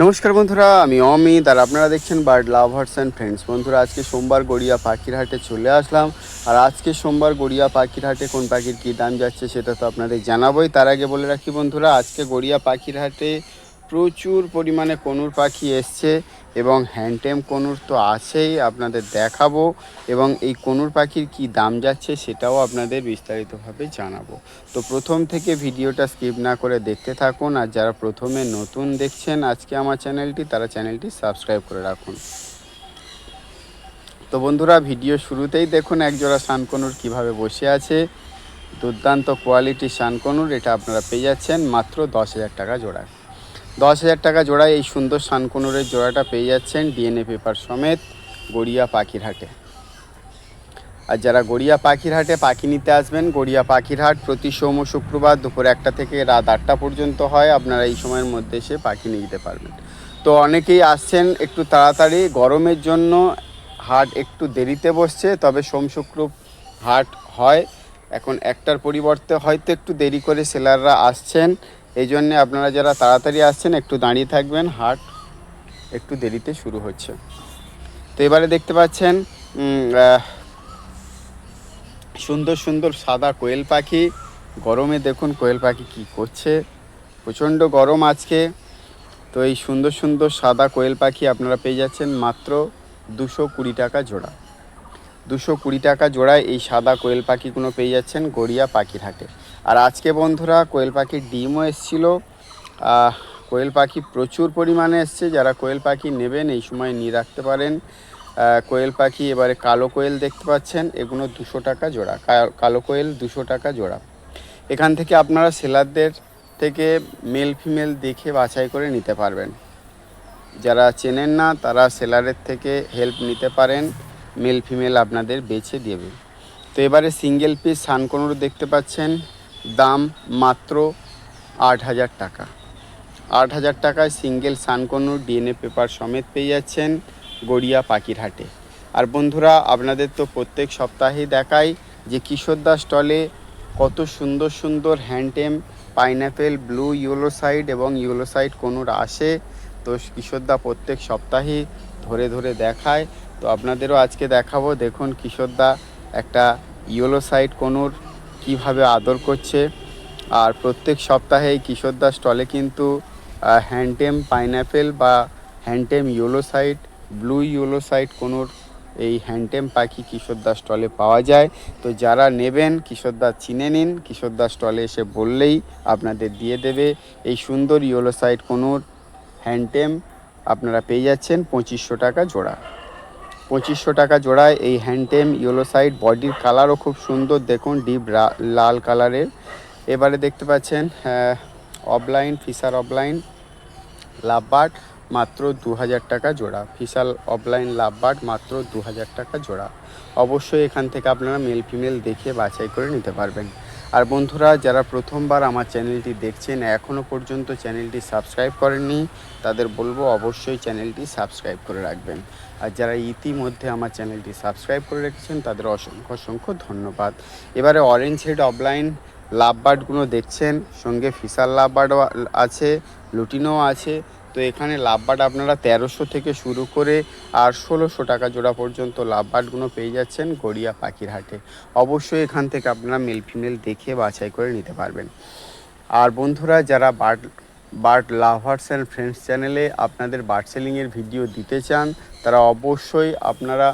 নমস্কার বন্ধুরা, আমি অমিত আর আপনারা দেখছেন বার্ড লাভার্স অ্যান্ড ফ্রেন্ডস বন্ধুরা, আজকে সোমবার গড়িয়া পাখির হাটে চলে আসলাম। আর আজকে সোমবার গড়িয়া পাখির হাটে কোন পাখির কী দাম যাচ্ছে সেটা তো আপনাদের জানাবোই। তার আগে বলে রাখি বন্ধুরা, আজকে গড়িয়া পাখির হাটে প্রচুর পরিমাণে কনুর পাখি এসছে। এবং হ্যান্ডটেম কনুর তো আছেই, আপনাদের দেখাবো। এবং এই কনুর পাখির কি দাম যাচ্ছে সেটাও আপনাদের বিস্তারিতভাবে জানাব। তো প্রথম থেকে ভিডিওটা স্কিপ না করে দেখতে থাকুন, আর যারা প্রথমে নতুন দেখছেন আজকে আমার চ্যানেলটি, তারা চ্যানেলটি সাবস্ক্রাইব করে রাখুন। তো বন্ধুরা, ভিডিও শুরুতেই দেখুন একজোড়া শানকনুর কীভাবে বসে আছে। দুর্দান্ত কোয়ালিটির শানকনুর এটা আপনারা পেয়ে যাচ্ছেন মাত্র দশ হাজার টাকা জোড়ায়। দশ হাজার টাকা জোড়ায় এই সুন্দর শানকনুরের জোড়াটা পেয়ে যাচ্ছেন ডিএনএ পেপার সমেত গড়িয়া পাখির হাটে আর যারা গড়িয়া পাখির হাটে পাখি নিতে আসবেন, গড়িয়া পাখির হাট প্রতি সোম শুক্রবার দুপুর একটা থেকে রাত আটটা পর্যন্ত হয়, আপনারা এই সময়ের মধ্যে এসে পাখি নিয়ে যেতে পারবেন। তো অনেকেই আসছেন একটু তাড়াতাড়ি, গরমের জন্য হাট একটু দেরিতে বসছে, তবে সোম শুক্র হাট হয়। এখন একটার পরিবর্তে হয়তো একটু দেরি করে সেলাররা আসছেন। এই জন্যে আপনারা যারা তাড়াতাড়ি আসছেন, একটু দাঁড়িয়ে থাকবেন, হাট একটু দেরিতে শুরু হচ্ছে। তো এবারে দেখতে পাচ্ছেন সুন্দর সুন্দর সাদা কোয়েল পাখি। গরমে দেখুন কোয়েল পাখি কি করছে। প্রচণ্ড গরম আজকে। তো এই সুন্দর সুন্দর সাদা কোয়েল পাখি আপনারা পেয়ে যাচ্ছেন মাত্র দুশো কুড়ি টাকা জোড়া। দুশো কুড়ি টাকা জোড়ায় এই সাদা কোয়েল পাখিগুলো পেয়ে যাচ্ছেন গড়িয়া পাখির হাটে। আর আজকে বন্ধুরা কোয়েল পাখির ডিমও এসেছিল। কোয়েল পাখি প্রচুর পরিমাণে এসছে। যারা কোয়েল পাখি নেবেন, এই সময় নিয়ে রাখতে পারেন। কোয়েল পাখি এবারে কালো কোয়েল দেখতে পাচ্ছেন। এগুলো দুশো টাকা জোড়া। কালো কোয়েল দুশো টাকা জোড়া। এখান থেকে আপনারা সেলারদের থেকে মেল ফিমেল দেখে বাছাই করে নিতে পারবেন। যারা চেনেন না, তারা সেলারের থেকে হেল্প নিতে পারেন। মেল ফিমেল আপনাদের বেছে দেবে। তো এবারে সিঙ্গেল পিস সানকনুর দেখতে পাচ্ছেন। দাম মাত্র আট হাজার টাকা। আট হাজার টাকায় সিঙ্গেল সানকনুর ডিএনএ পেপার সমেত পেয়ে যাচ্ছেন গড়িয়া পাখির হাটে আর বন্ধুরা, আপনাদের তো প্রত্যেক সপ্তাহে দেখাই যে কিশোরদা স্টলে কত সুন্দর সুন্দর hand tame pineapple blue, yellow side এবং ইয়েলো সাইড কোনোর আসে। তো কিশোরদা প্রত্যেক সপ্তাহে ধরে ধরে দেখায়। তো আপনাদেরও আজকে দেখাবো। দেখুন কিশোরদা একটা ইয়েলো সাইড কোনোর কীভাবে আদর করছে। আর প্রত্যেক সপ্তাহে এই কিশোরদা স্টলে কিন্তু হ্যান্ডটেম পাইনঅ্যাপেল বা hand tame yellow side blue yellow side conure এই হ্যান্ডটেম পাখি কিশোরদা স্টলে পাওয়া যায়। তো যারা নেবেন কিশোরদা চিনে নিন। কিশোরদা স্টলে এসে বললেই আপনাদের দিয়ে দেবে। এই সুন্দর ইয়েলো সাইড কোনোর হ্যান্ডটেম আপনারা পেয়ে যাচ্ছেন পঁচিশশো টাকা জোড়া। পঁচিশশো টাকা জোড়ায় এই হ্যান্ডটেম ইয়েলো সাইড বডির কালারও খুব সুন্দর, দেখুন ডিপ লাল কালারের এবারে দেখতে পাচ্ছেন অফলাইন ফিসার অফলাইন লাভবার্ড মাত্র দু হাজার টাকা জোড়া। ফিসাল অফলাইন লাভবার্ড মাত্র দু হাজার টাকা জোড়া। অবশ্যই এখান থেকে আপনারা মেল ফিমেল দেখে বাছাই করে নিতে পারবেন। আর বন্ধুরা, যারা প্রথমবার আমার চ্যানেলটি দেখছেন এখনও পর্যন্ত চ্যানেলটি সাবস্ক্রাইব করেননি, তাদের বলব অবশ্যই চ্যানেলটি সাবস্ক্রাইব করে রাখবেন। আর যারা ইতিমধ্যে আমার চ্যানেলটি সাবস্ক্রাইব করে রেখেছেন, তাদের অসংখ্য অসংখ্য ধন্যবাদ। এবারে অরেঞ্জ হেড অফলাইন লাভবার্ডগুলো দেখছেন, সঙ্গে ফিসার লাভবার্ডও আছে লুটিনও আছে তো এখানে লাভবার্ড আপনারা তেরোশো থেকে শুরু করে আর ষোলোশো টাকা জোড়া পর্যন্ত লাভবার্ডগুলো পেয়ে যাচ্ছেন গড়িয়া পাখির হাটে অবশ্যই এখান থেকে আপনারা মেল ফিমেল দেখে বাছাই করে নিতে পারবেন। আর বন্ধুরা, যারা bird bird lovers and friends চ্যানেলে আপনাদের বার্ড সেলিংয়ের ভিডিও দিতে চান, তারা অবশ্যই আপনারা,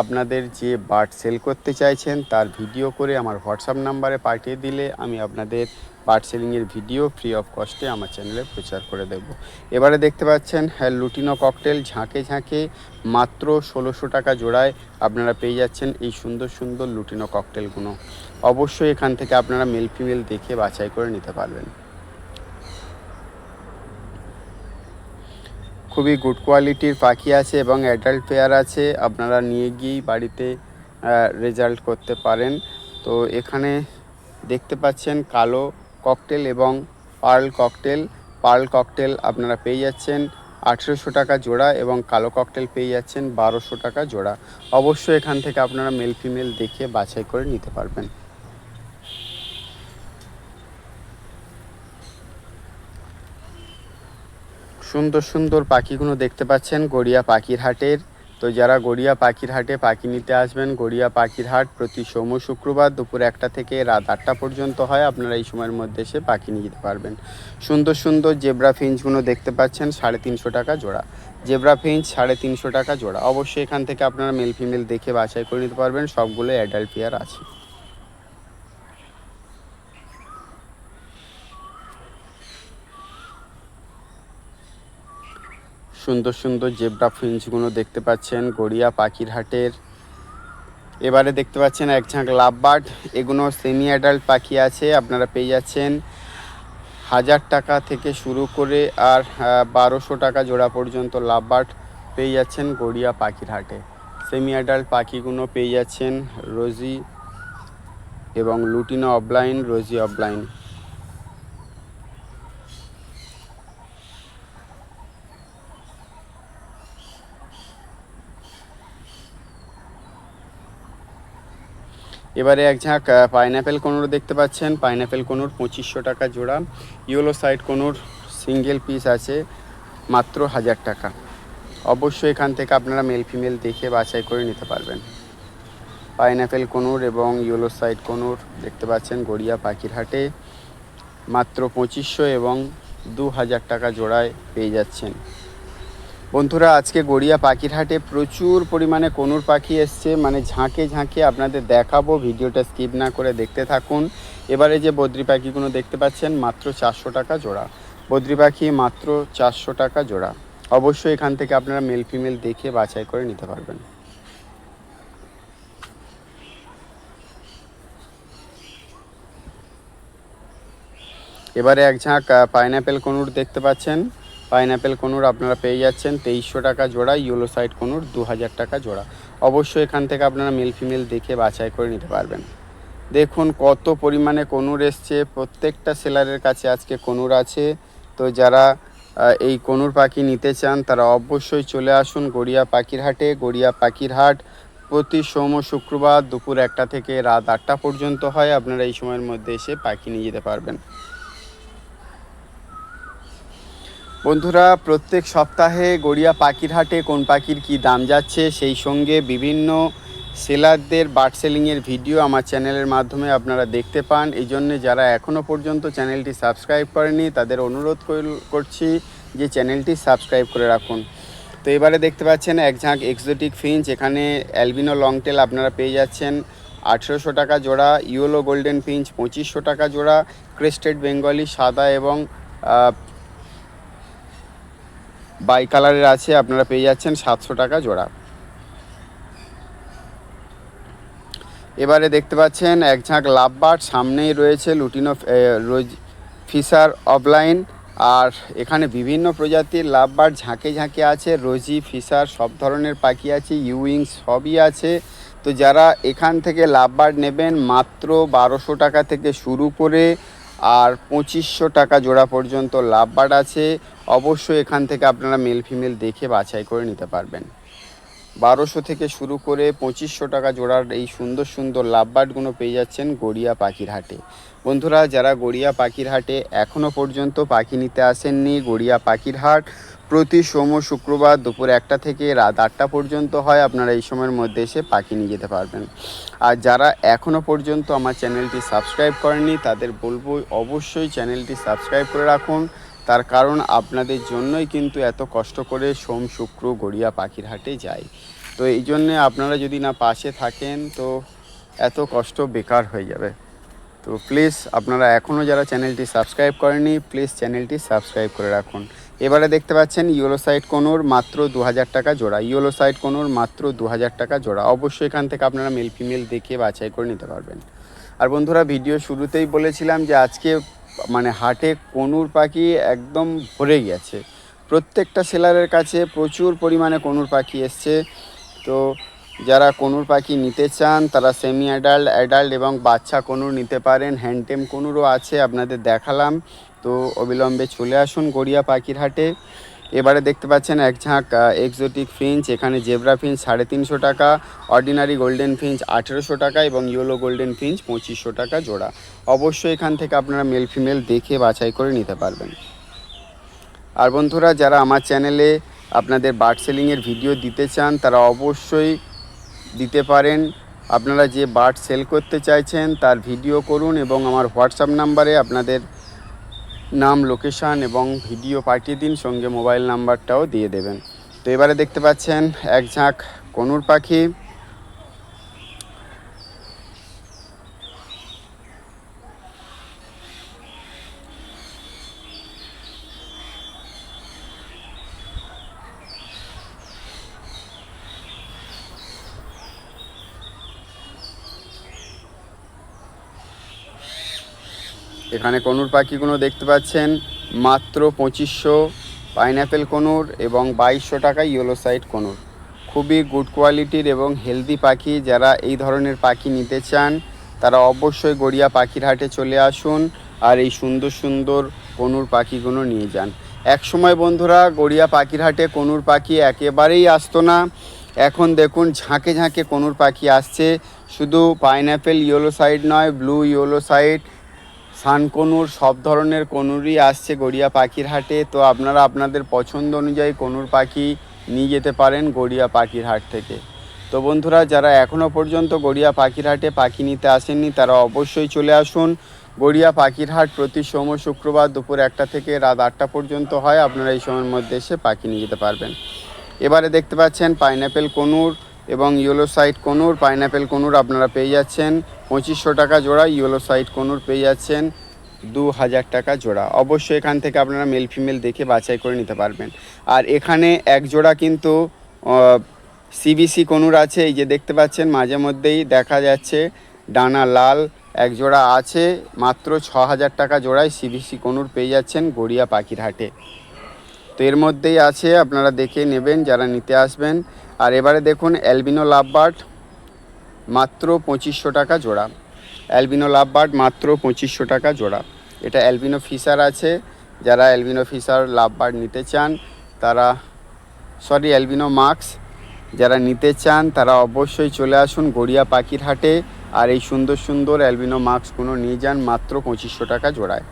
আপনাদের যে বার্ড সেল করতে চাইছেন, তার ভিডিও করে আমার হোয়াটসঅ্যাপ নাম্বারে পাঠিয়ে দিলে আমি আপনাদের বার্ড সেলিংয়ের ভিডিও ফ্রি অফ কস্টে আমার চ্যানেলে প্রচার করে দেব। এবারে দেখতে পাচ্ছেন হ্যাঁ লুটিনো ককটেল ঝাঁকে ঝাঁকে মাত্র ষোলোশো টাকা জোড়ায় আপনারা পেয়ে যাচ্ছেন এই সুন্দর সুন্দর লুটিনো ককটেলগুলো। অবশ্যই এখান থেকে আপনারা মেল ফিমেল দেখে বাছাই করে নিতে পারবেন। খুবই গুড কোয়ালিটির পাখি আছে এবং অ্যাডাল্ট পেয়ার আছে, আপনারা নিয়ে গিয়েই বাড়িতে রেজাল্ট করতে পারেন। তো এখানে দেখতে পাচ্ছেন কালো ককটেল এবং পার্ল ককটেল পার্ল ককটেল আপনারা পেয়ে যাচ্ছেন আঠেরোশো টাকা জোড়া এবং কালো ককটেল পেয়ে যাচ্ছেন বারোশো টাকা জোড়া। অবশ্যই এখান থেকে আপনারা মেল ফিমেল দেখে বাছাই করে নিতে পারবেন। সুন্দর সুন্দর পাখিগুলো দেখতে পাচ্ছেন গড়িয়া পাখির হাটের। তো যারা গড়িয়া পাখির হাটে পাখি নিতে আসবেন, গড়িয়া পাখির হাট প্রতি সোম শুক্রবার দুপুর একটা থেকে রাত আটটা পর্যন্ত হয়। আপনারা এই সময়ের মধ্যে এসে পাখি নিয়ে যেতে পারবেন। সুন্দর সুন্দর জেব্রা ফিঞ্চগুলো দেখতে পাচ্ছেন, সাড়ে তিনশো টাকা জোড়া। জেব্রা ফিঞ্চ, সাড়ে তিনশো টাকা জোড়া। অবশ্যই এখান থেকে আপনারা মেল ফিমেল দেখে বাছাই করে নিতে পারবেন। সবগুলো অ্যাডাল্ট পেয়ার আছে। সুন্দর সুন্দর জেব্রা ফিঞ্চগুলো দেখতে পাচ্ছেন, গড়িয়া পাখির হাটের এবারে দেখতে পাচ্ছেন এক ঝাঁক লাভবার্ড এগুলো সেমি অ্যাডাল্ট পাখি আছে, আপনারা পেয়ে যাচ্ছেন হাজার টাকা থেকে শুরু করে আর বারোশো টাকা জোড়া পর্যন্ত লাভবার্ড পেয়ে যাচ্ছেন গড়িয়া পাখির হাটে সেমি অ্যাডাল্ট পাখিগুলো পেয়ে যাচ্ছেন রোজি এবং লুটিনো অফলাইন, রোজি অফলাইন। এবারে এক ঝাঁক পাইনঅ্যাপেল কোনোর দেখতে পাচ্ছেন। পাইনঅ্যাপেল কোনোর পঁচিশশো টাকা জোড়া। Yellow side conure single piece আছে, মাত্র হাজার টাকা। অবশ্যই এখান থেকে আপনারা মেল ফিমেল দেখে বাছাই করে নিতে পারবেন। পাইনঅ্যাপেল কোনুর এবং ইয়েলো সাইড কোনুর দেখতে পাচ্ছেন গড়িয়া পাখির হাটে মাত্র পঁচিশশো এবং দু হাজার টাকা জোড়ায় পেয়ে যাচ্ছেন। বন্ধুরা, আজকে গড়িয়া পাখির হাটে প্রচুর পরিমাণে কনুর পাখি এসছে। মানে ঝাঁকে ঝাঁকে আপনাদের দেখাবো, ভিডিওটা স্কিপ না করে দেখতে থাকুন। এবারে যে বদ্রি পাখিগুলো দেখতে পাচ্ছেন, মাত্র চারশো টাকা জোড়া। বদ্রি পাখি মাত্র চারশো টাকা জোড়া। অবশ্যই এখান থেকে আপনারা মেল ফিমেল দেখে বাছাই করে নিতে পারবেন। এবারে এক ঝাঁক পাইনঅ্যাপেল কনুর দেখতে পাচ্ছেন। পাইনঅ্যাপেল কনুর আপনারা পেয়ে যাচ্ছেন তেইশশো টাকা জোড়া, ইয়েলো সাইড কনুর দু হাজার টাকা জোড়া। অবশ্যই এখান থেকে আপনারা মেল ফিমেল দেখে বাছাই করে নিতে পারবেন। দেখুন কত পরিমাণে কনুর এসছে, প্রত্যেকটা সেলারের কাছে আজকে কনুর আছে। তো যারা এই কনুর পাখি নিতে চান, তারা অবশ্যই চলে আসুন গড়িয়া পাখির হাটে। গড়িয়া পাখির হাট প্রতি সোম শুক্রবার দুপুর একটা থেকে রাত আটটা পর্যন্ত হয়। আপনারা এই সময়ের মধ্যে এসে পাখি নিয়ে যেতে পারবেন। বন্ধুরা, প্রত্যেক সপ্তাহে গড়িয়া পাখির হাটে কোন পাখির কি দাম যাচ্ছে, সেই সঙ্গে বিভিন্ন সেলারদের বার্ড সেলিংয়ের ভিডিও আমার চ্যানেলের মাধ্যমে আপনারা দেখতে পান। এই জন্যে যারা এখনও পর্যন্ত চ্যানেলটি সাবস্ক্রাইব করেনি তাদের অনুরোধ কর- করছি যে চ্যানেলটি সাবস্ক্রাইব করে রাখুন। তো এবারে দেখতে পাচ্ছেন এক ঝাঁক এক্সোটিক ফিঞ্চ এখানে অ্যালবিনো লংটেল আপনারা পেয়ে যাচ্ছেন আঠেরোশো টাকা জোড়া ইয়েলো গোল্ডেন ফিঞ্চ পঁচিশশো টাকা জোড়া ক্রেস্টেড বেঙ্গলি সাদা এবং বাই কালারের আছে, আপনারা পেয়ে যাচ্ছেন সাতশো টাকা জোড়া। এবারে দেখতে পাচ্ছেন এক ঝাঁক লাভবার্ড সামনেই রয়েছে লুটিনো রোজ ফিশার অফলাইন, আর এখানে বিভিন্ন প্রজাতির লাভবার্ড ঝাঁকে ঝাঁকে আছে, রোজি, ফিশার, সব ধরনের পাখি আছে, ইউইং সবই আছে। তো যারা এখান থেকে লাভবার্ড নেবেন মাত্র বারোশো টাকা থেকে শুরু করে আর পঁচিশশো টাকা জোড়া পর্যন্ত লাভবার্ড আছে। অবশ্যই এখান থেকে আপনারা মেল ফিমেল দেখে বাছাই করে নিতে পারবেন। বারোশো থেকে শুরু করে পঁচিশশো টাকা জোড়ার এই সুন্দর সুন্দর লাভবার্ডগুলো পেয়ে যাচ্ছেন গড়িয়া পাখির হাটে বন্ধুরা, যারা গড়িয়া পাখির হাটে এখনও পর্যন্ত পাখি নিতে আসেননি, গড়িয়া পাখির হাট প্রতি সোম শুক্রবার দুপুর একটা থেকে রাত আটটা পর্যন্ত হয়, আপনারা এই সময়ের মধ্যে এসে পাখি নিয়ে যেতে পারবেন। আর যারা এখনও পর্যন্ত আমার চ্যানেলটি সাবস্ক্রাইব করেনি তাদের বলব অবশ্যই চ্যানেলটি সাবস্ক্রাইব করে রাখুন। তার কারণ আপনাদের জন্যই কিন্তু এত কষ্ট করে সোম, শুক্র, গড়িয়া পাখির হাটে যাই। তো এই জন্যে আপনারা যদি না পাশে থাকেন, তো এত কষ্ট বেকার হয়ে যাবে। তো প্লিজ আপনারা এখনও যারা চ্যানেলটি সাবস্ক্রাইব করেনি প্লিজ চ্যানেলটি সাবস্ক্রাইব করে রাখুন। এবারে দেখতে পাচ্ছেন ইয়েলো সাইড কোনোর মাত্র দু হাজার টাকা জোড়া। ইয়েলো সাইড কোনোর মাত্র দু হাজার টাকা জোড়া। অবশ্যই এখান থেকে আপনারা মেল ফিমেল দেখে বাছাই করে নিতে পারবেন। আর বন্ধুরা, ভিডিও শুরুতেই বলেছিলাম যে আজকে মানে হাটে কনুর পাখি একদম ভরে গেছে। প্রত্যেকটা সেলারের কাছে প্রচুর পরিমাণে কনুর পাখি এসছে। তো যারা কনুর পাখি নিতে চান, তারা সেমি অ্যাডাল্ট অ্যাডাল্ট এবং বাচ্চা কনুর নিতে পারেন। হ্যান্ডটেম কনুরও আছে, আপনাদের দেখালাম। তো অবিলম্বে চলে আসুন গড়িয়া পাখির হাটে। এবারে দেখতে পাচ্ছেন এক ঝাঁক এক্সোটিক ফিঞ্চ এখানে জেব্রা ফিঞ্চ সাড়ে তিনশো টাকা অর্ডিনারি গোল্ডেন ফিঞ্চ আঠেরোশো টাকা এবং ইয়েলো গোল্ডেন ফিঞ্চ পঁচিশশো টাকা জোড়া। অবশ্যই এখান থেকে আপনারা মেল ফিমেল দেখে বাছাই করে নিতে পারবেন। আর বন্ধুরা, যারা আমার চ্যানেলে আপনাদের বার্ড সেলিংয়ের ভিডিও দিতে চান, তারা অবশ্যই দিতে পারেন। আপনারা যে বার্ড সেল করতে চাইছেন, তার ভিডিও করুন এবং আমার হোয়াটসঅ্যাপ নাম্বারে আপনাদের নাম লোকেশান এবং ভিডিও পাঠিয়ে দিন, সঙ্গে মোবাইল নাম্বারটাও দিয়ে দেবেন। তো এবারে দেখতে পাচ্ছেন, এক ঝাঁক, কনুর পাখি। এখানে কনুর পাখিগুলো দেখতে পাচ্ছেন, মাত্র পঁচিশশো পাইনঅ্যাপেল কনুর এবং বাইশশো টাকা ইয়েলো সাইড কনুর। খুবই গুড কোয়ালিটির এবং হেলদি পাখি, যারা এই ধরনের পাখি নিতে চান, তারা অবশ্যই গড়িয়া পাখির হাটে চলে আসুন আর এই সুন্দর সুন্দর কনুর পাখিগুলো নিয়ে যান। এক সময় বন্ধুরা, গড়িয়া পাখির হাটে কনুর পাখি একেবারেই আসতো না। এখন দেখুন, ঝাঁকে ঝাঁকে কনুর পাখি আসছে। শুধু পাইনঅ্যাপেল ইয়েলো সাইড নয়, blue yellow side sun conure সব ধরনের কনুরই আসছে গড়িয়া পাখির হাটে। তো আপনারা আপনাদের পছন্দ অনুযায়ী কনুর পাখি নিয়ে যেতে পারেন গড়িয়া পাখির হাট থেকে। তো বন্ধুরা, যারা এখনও পর্যন্ত গড়িয়া পাখির হাটে পাখি নিতে আসেননি, তারা অবশ্যই চলে আসুন। গড়িয়া পাখির হাট প্রতি সোম শুক্রবার দুপুর একটা থেকে রাত আটটা পর্যন্ত হয়। আপনারা এই সময়ের মধ্যে এসে পাখি নিয়ে যেতে পারবেন। এবারে দেখতে পাচ্ছেন পাইনঅ্যাপেল কনুর এবং yellow side conure. Pineapple conure আপনারা পেয়ে যাচ্ছেন। পঁচিশশো টাকা জোড়া ইয়েলো সাইড কনুর পেয়ে যাচ্ছেন দু হাজার টাকা জোড়া। অবশ্যই এখান থেকে আপনারা মেল ফিমেল দেখে বাছাই করে নিতে পারবেন। আর এখানে এক জোড়া কিন্তু সিবিসি কনুর আছে, এই যে দেখতে পাচ্ছেন, মাঝে মধ্যেই দেখা যাচ্ছে, ডানা লাল, এক জোড়া আছে, মাত্র ছ হাজার টাকা জোড়ায় সিবিসি কনুর পেয়ে যাচ্ছেন গড়িয়া পাখির হাটে। তো এর মধ্যেই আছে, আপনারা দেখে নেবেন, যারা নিতে আসবেন। আর এবারে দেখুন অ্যালবিনো লাভবার্ড মাত্র পঁচিশশো টাকা জোড়া। অ্যালবিনো লাভবার্ড মাত্র পঁচিশশো টাকা জোড়া। এটা অ্যালবিনো ফিশার আছে। যারা অ্যালবিনো ফিশার লাভবার্ড নিতে চান, তারা, সরি, অ্যালবিনো মাস্ক যারা নিতে চান, তারা অবশ্যই চলে আসুন গড়িয়া পাখির হাটে আর এই সুন্দর সুন্দর অ্যালবিনো মাস্কগুলো নিয়ে যান মাত্র পঁচিশশো টাকা জোড়ায়।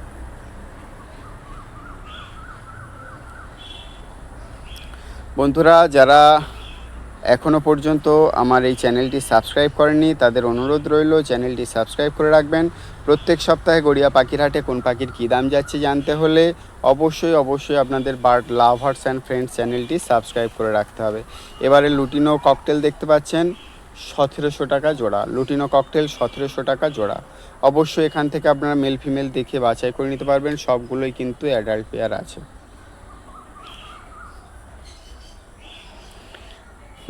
বন্ধুরা, যারা এখনও পর্যন্ত আমার এই চ্যানেলটি সাবস্ক্রাইব করেননি। তাদের অনুরোধ রইল, চ্যানেলটি সাবস্ক্রাইব করে রাখবেন। প্রত্যেক সপ্তাহে গড়িয়া পাখির হাটে কোন পাখির কী দাম যাচ্ছে জানতে হলে অবশ্যই অবশ্যই আপনাদের বার্ড লাভার্স অ্যান্ড ফ্রেন্ডস চ্যানেলটি সাবস্ক্রাইব করে রাখতে হবে। এবারে লুটিনো ককটেল দেখতে পাচ্ছেন, সতেরোশো টাকা জোড়া। লুটিনো ককটেল সতেরোশো টাকা জোড়া। অবশ্যই এখান থেকে আপনারা মেল ফিমেল দেখে বাছাই করে নিতে পারবেন। সবগুলোই কিন্তু অ্যাডাল্ট পেয়ার আছে।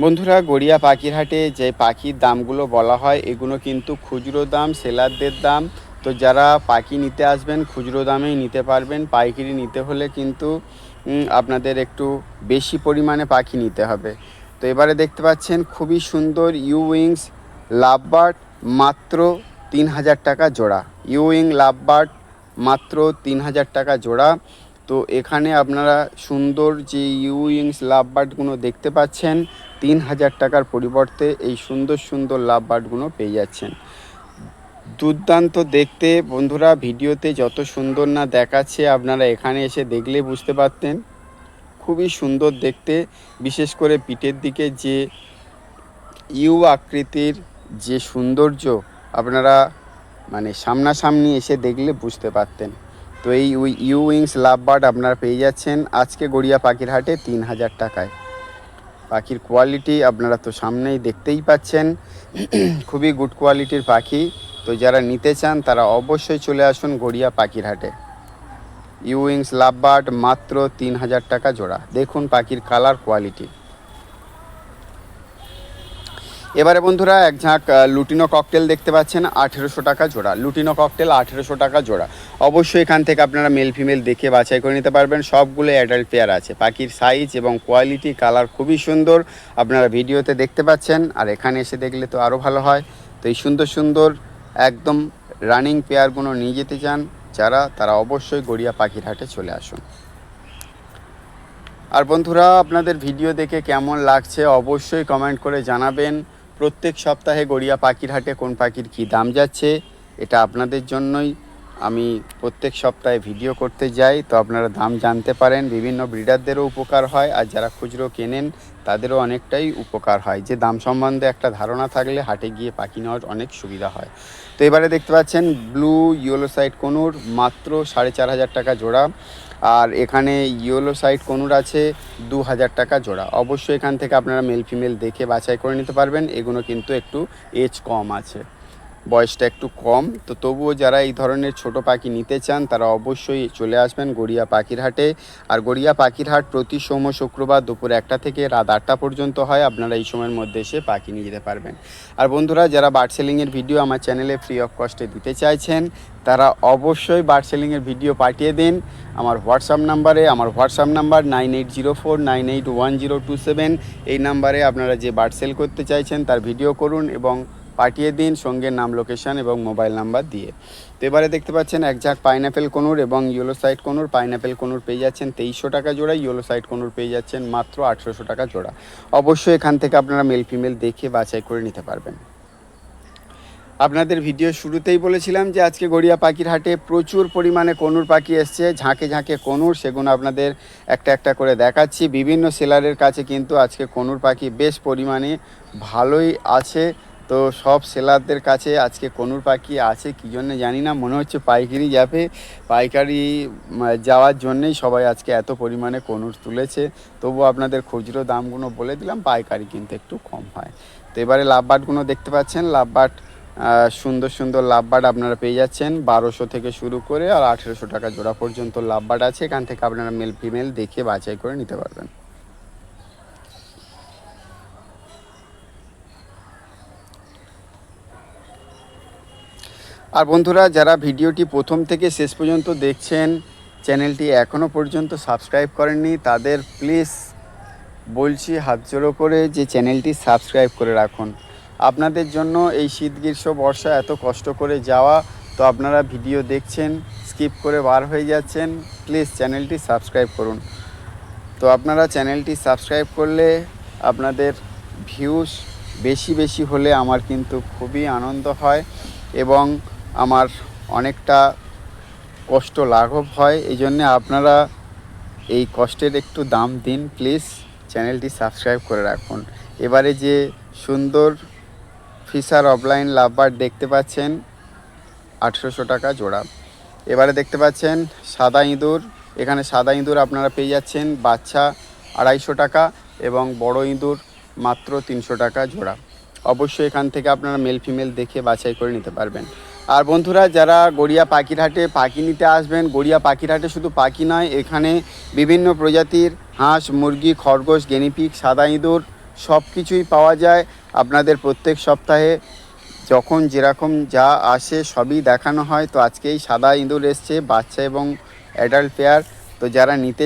বন্ধুরা, গড়িয়া পাখির হাটে যে পাখির দামগুলো বলা হয়, এগুলো কিন্তু খুচরো দাম, সেলারদের দাম। তো যারা পাখি নিতে আসবেন, খুচরো দামেই নিতে পারবেন। পাইকারি নিতে হলে কিন্তু আপনাদের একটু বেশি পরিমাণে পাখি নিতে হবে। তো এবারে দেখতে পাচ্ছেন, খুবই সুন্দর ইউ উইংস লাভবার্ড মাত্র তিন হাজার টাকা জোড়া। ইউ উইং লাভবার্ড মাত্র তিন হাজার টাকা জোড়া। তো এখানে আপনারা সুন্দর যে ইউইংস লাভ বার্ডগুলো দেখতে পাচ্ছেন, তিন হাজার টাকার পরিবর্তে এই সুন্দর সুন্দর লাভ বার্ডগুলো পেয়ে যাচ্ছেন। দুর্দান্ত দেখতে, বন্ধুরা, ভিডিওতে যত সুন্দর না দেখাচ্ছে আপনারা এখানে এসে দেখলে বুঝতে পারতেন। খুবই সুন্দর দেখতে, বিশেষ করে পিঠের দিকে যে ইউ আকৃতির যে সৌন্দর্য আপনারা মানে সামনাসামনি এসে দেখলে বুঝতে পারতেন। তো এই ইউ উইংস লাভ বার্ড আপনারা পেয়ে যাচ্ছেন আজকে গড়িয়া পাখির হাটে তিন হাজার টাকায়। পাখির কোয়ালিটি আপনারা তো সামনেই দেখতেই পাচ্ছেন। খুবই গুড কোয়ালিটির পাখি। তো যারা নিতে চান তারা অবশ্যই চলে আসুন গড়িয়া পাখির হাটে। ইউ উইংস লাভ বার্ড মাত্র তিন হাজার টাকা জোড়া। দেখুন পাখির কালার কোয়ালিটি এবারে বন্ধুরা এক ঝাঁক লুটিনো ককটেল দেখতে পাচ্ছেন, আঠেরোশো টাকা জোড়া। লুটিনো ককটেল আঠেরোশো টাকা জোড়া। অবশ্যই এখান থেকে আপনারা মেল ফিমেল দেখে বাছাই করে নিতে পারবেন। সবগুলো অ্যাডাল্ট পেয়ার আছে। পাখির সাইজ এবং কোয়ালিটি কালার খুবই সুন্দর। আপনারা ভিডিওতে দেখতে পাচ্ছেন, আর এখানে এসে দেখলে তো আরও ভালো হয়। তো এই সুন্দর সুন্দর, একদম রানিং পেয়ারগুলো নিয়ে যেতে চান, যারা, তারা অবশ্যই গড়িয়া পাখির হাটে চলে আসুন। আর বন্ধুরা, আপনাদের ভিডিও দেখে কেমন লাগছে অবশ্যই কমেন্ট করে জানাবেন। প্রত্যেক সপ্তাহে গড়িয়া পাখির হাটে কোন পাখির কী দাম যাচ্ছে, এটা আপনাদের জন্যই। আমি প্রত্যেক সপ্তাহে ভিডিও করতে যাই, তো আপনারা দাম জানতে পারেন। বিভিন্ন ব্রিডারদেরও উপকার হয়, আর যারা খুচরো কেনেন, তাদেরও অনেকটাই উপকার হয়। যে দাম সম্বন্ধে একটা ধারণা থাকলে হাটে গিয়ে পাখি নেওয়ার অনেক সুবিধা হয়। তো এবারে দেখতে পাচ্ছেন, ব্লু, ইয়েলো সাইড কোনুর, মাত্র সাড়ে চার হাজার টাকা জোড়া। আর এখানে ইয়েলো সাইড কোনুর আছে দু হাজার টাকা জোড়া। অবশ্যই এখান থেকে আপনারা মেল ফিমেল দেখে বাছাই করে নিতে পারবেন। এগুলো কিন্তু একটু এজ কম আছে। বয়সটা একটু কম, তো তবুও যারা এই ধরনের ছোট পাখি নিতে চান, তারা অবশ্যই চলে আসবেন গড়িয়া পাখির হাটে। আর গড়িয়া পাখির হাট প্রতি সোম শুক্রবার দুপুর একটা থেকে রাত আটটা পর্যন্ত হয়, আপনারা এই সময়ের মধ্যে এসে পাখি নিয়ে যেতে পারবেন। আর বন্ধুরা, যারা বার্ড সেলিংয়ের ভিডিও আমার চ্যানেলে ফ্রি অফ কস্টে দিতে চাইছেন, তারা অবশ্যই বার্ড সেলিংয়ের ভিডিও পাঠিয়ে দিন। আমার হোয়াটসঅ্যাপ নাম্বারে, আমার WhatsApp number nine eight zero four, nine eight one zero two seven. এই নাম্বারে আপনারা যে বার্ড সেল করতে চাইছেন, তার ভিডিও করুন এবং পাঠিয়ে দিন, সঙ্গে নাম লোকেশন এবং মোবাইল নাম্বার দিয়ে। তো এবারে দেখতে পাচ্ছেন, এক ঝাঁক পাইনাপেল কোনুর এবং yellow side conure. Pineapple conure পেয়ে যাচ্ছেন তেইশশো টাকা জোড়া ইয়েলো সাইড কোনুর পেয়ে যাচ্ছেন মাত্র আঠেরোশো টাকা জোড়া। অবশ্যই এখান থেকে আপনারা মেল ফিমেল দেখে বাছাই করে নিতে পারবেন। আপনাদের ভিডিও শুরুতেই বলেছিলাম যে আজকে গড়িয়া পাখির হাটে প্রচুর পরিমাণে কনুর পাখি এসছে, ঝাঁকে ঝাঁকে কনুর, সেগুলো আপনাদের একটা একটা করে দেখাচ্ছি। বিভিন্ন সেলারের কাছে কিন্তু আজকে কনুর পাখি বেশ পরিমাণে ভালোই আছে। তো সব সেলারদের কাছে আজকে কনুর পাখি আছে, কী জন্য জানি না, মনে হচ্ছে পাইকারি যাবে। পাইকারি যাওয়ার জন্যই সবাই আজকে এত পরিমাণে কনুর তুলেছে। তবু আপনাদের খুচরো দামগুলো বলে দিলাম, পাইকারি কিন্তু একটু কম হয়। তো এবারে লাভবাটগুলো দেখতে পাচ্ছেন লাভবাট সুন্দর সুন্দর লাভবাট আপনারা পেয়ে যাচ্ছেন বারোশো থেকে শুরু করে আর আঠেরোশো টাকা জোড়া পর্যন্ত লাভবাট আছে। এখান থেকে আপনারা মেল ফিমেল দেখে বাছাই করে নিতে পারবেন। আর বন্ধুরা, যারা ভিডিওটি প্রথম থেকে শেষ পর্যন্ত দেখছেন, চ্যানেলটি এখনও পর্যন্ত সাবস্ক্রাইব করেননি, তাদের প্লিজ বলছি হাত জোড়ো করে যে চ্যানেলটি সাবস্ক্রাইব করে রাখুন। আপনাদের জন্য এই শীত গ্রীষ্ম, বর্ষা এত কষ্ট করে যাওয়া, তো আপনারা ভিডিও দেখছেন, স্কিপ করে বার হয়ে যাচ্ছেন, প্লিজ চ্যানেলটি সাবস্ক্রাইব করুন। তো আপনারা চ্যানেলটি সাবস্ক্রাইব করলে আপনাদের ভিউস বেশি বেশি হলে আমার কিন্তু খুবই আনন্দ হয় এবং আমার অনেকটা কষ্ট লাঘব হয়, এই জন্যে আপনারা এই কষ্টের একটু দাম দিন, প্লিজ। চ্যানেলটি সাবস্ক্রাইব করে রাখুন। এবারে যে সুন্দর ফিশার অফলাইন লাভবার দেখতে পাচ্ছেন, আঠেরোশো টাকা জোড়া। এবারে দেখতে পাচ্ছেন সাদা ইঁদুর। এখানে সাদা ইঁদুর আপনারা পেয়ে যাচ্ছেন, বাচ্চা আড়াইশো টাকা এবং বড় ইঁদুর মাত্র তিনশো টাকা জোড়া। অবশ্যই এখান থেকে আপনারা মেল ফিমেল দেখে বাছাই করে নিতে পারবেন। আর বন্ধুরা, যারা গড়িয়া পাখির হাটে পাখি নিতে আসবেন, গড়িয়া পাখির হাটে শুধু পাখি নয়, এখানে বিভিন্ন প্রজাতির হাঁস, মুরগি, খরগোশ গেনিপিক সাদা ইঁদুর সব কিছুই পাওয়া যায়। আপনাদের প্রত্যেক সপ্তাহে যখন যেরকম যা আসে সবই দেখানো হয়। তো আজকেই সাদা ইঁদুর এসছে, বাচ্চা এবং অ্যাডাল্ট পেয়ার তো যারা নিতে